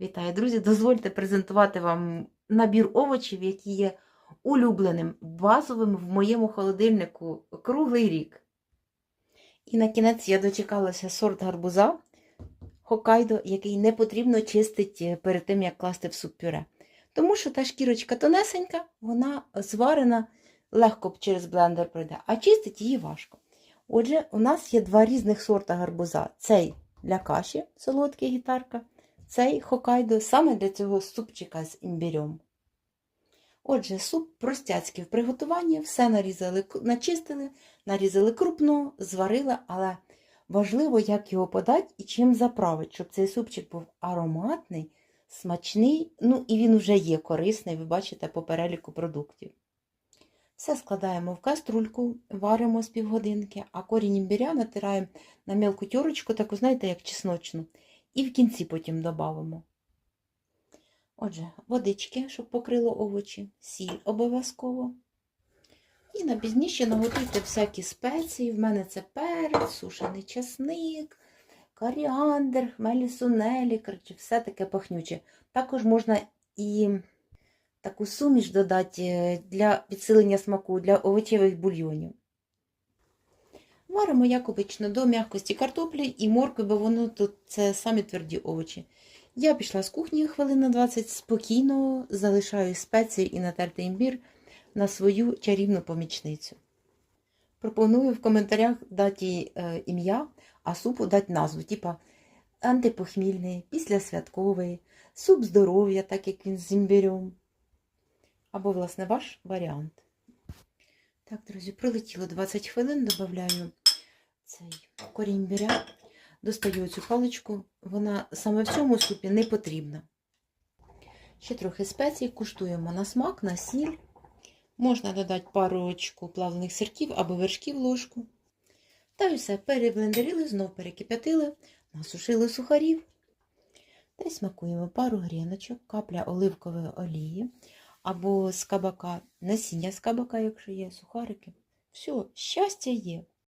Вітаю, друзі! Дозвольте презентувати вам набір овочів, які є улюбленим, базовим в моєму холодильнику круглий рік. І на кінець я дочекалася сорт гарбуза Хокайдо, який не потрібно чистити перед тим, як класти в суп-пюре. Тому що та шкірочка тонесенька, вона зварена, легко через блендер пройде, а чистить її важко. Отже, у нас є два різних сорта гарбуза. Цей для каші, солодкий гітарка, цей хокайдо саме для цього супчика з імбірем. Отже, суп простяцький в приготуванні, все нарізали, начистили, нарізали крупно, зварили, але важливо, як його подати і чим заправити, щоб цей супчик був ароматний, смачний, ну і він вже є корисний, ви бачите по переліку продуктів. Все складаємо в каструльку, варимо з півгодинки, а корінь імбиря натираємо на мілку тюрочку, таку, знаєте, як чесночну, і в кінці потім додамо. Отже, водички, щоб покрило овочі, сіль обов'язково. І на пізніше наготуйте всякі спеції. В мене це перець, сушений часник, коріандр, хмелі сунелі, коротше, все таке пахнюче. Також можна і таку суміш додати для підсилення смаку для овочевих бульйонів. Варимо, як обично, до м'якості картоплі і моркви, бо воно тут це самі тверді овочі. Я пішла з кухні хвилин на 20, спокійно залишаю спеції і натертий імбір на свою чарівну помічницю. Пропоную в коментарях дати е, ім'я, а супу дати назву, типа антипохмільний, післясвятковий, суп здоров'я, так як він з імбирем. Або, власне, ваш варіант. Так, друзі, пролетіло 20 хвилин, додаю цей корінь імбиря, достаю цю паличку, вона саме в цьому супі не потрібна. Ще трохи спецій, куштуємо на смак, на сіль. Можна додати парочку плавлених сирків або вершків ложку. Та й все, переблендерили, знов перекип'ятили, насушили сухарів. Та й смакуємо пару гріночок, капля оливкової олії або з кабака, насіння з кабака, якщо є, сухарики. Все, щастя є.